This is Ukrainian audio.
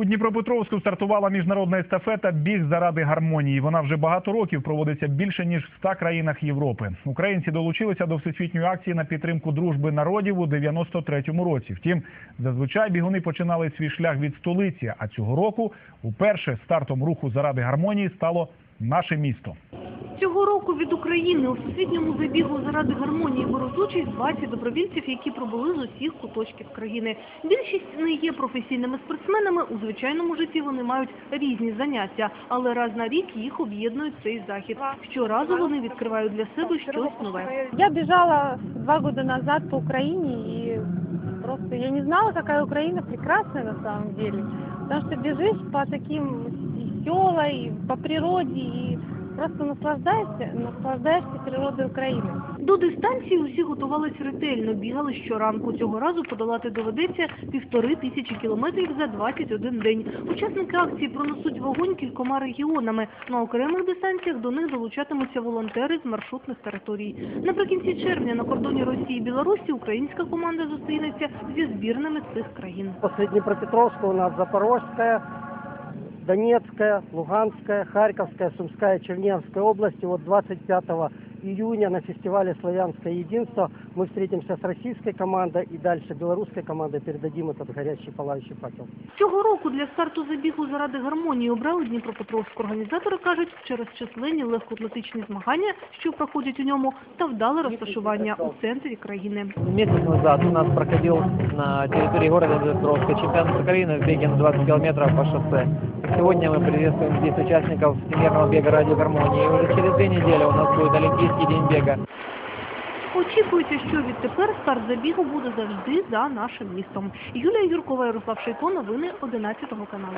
У Дніпропетровську стартувала міжнародна естафета Біг заради гармонії. Вона вже багато років проводиться більше ніж в 100 країнах Європи. Українці долучилися до всесвітньої акції на підтримку дружби народів у 93-му році. Втім, зазвичай бігуни починали свій шлях від столиці. А цього року уперше стартом руху заради гармонії стало наше місто. Цього року від України у всесвітньому забігу заради гармонії беруть участь 20 добровільців, які пробули з усіх куточків країни. Більшість не є професійними спортсменами. У звичайному житті вони мають різні заняття, але раз на рік їх об'єднує цей захід. Щоразу вони відкривають для себе щось нове. Я бежала два года назад по Украине и просто я не знала, какая Украина прекрасная на самом деле. Потому что бежишь по таким села, и по природе, и просто наслаждаешься, наслаждаешься природой Украины. До дистанції усі готувались ретельно, бігали щоранку. Цього разу подолати доведеться півтори тисячі кілометрів за 21 день. Учасники акції пронесуть вогонь кількома регіонами. На окремих дистанціях до них долучатимуться волонтери з маршрутних територій. Наприкінці червня на кордоні Росії і Білорусі українська команда зустрінеться зі збірними цих країн. После Днепропетровска у нас Запорожская, Донецкая, Луганская, Харьковская, Сумская, Черниговская области. Вот 25 июня на фестивале «Славянское единство» мы встретимся с российской командой и дальше белорусской командой передадим этот горящий пылающий факел. Цього року для старту забігу заради гармонії обрали Дніпропетровську. Організатори кажуть, через численні легкоатлетичні змагання, що проходять у ньому, та вдале розташування у центрі країни. Месяц назад у нас проходил на территории города Днепровска чемпионат Украины в беге на 20 километров по шоссе. Сегодня мы приветствуем здесь участников Всемирного бега ради гармонии. И уже через две недели у нас будет Олимпийский день бега. Очікується, що відтепер старт забігу буде завжди за нашим містом. Юлія Юркова, Ярослав Шейко, новини 11 каналу.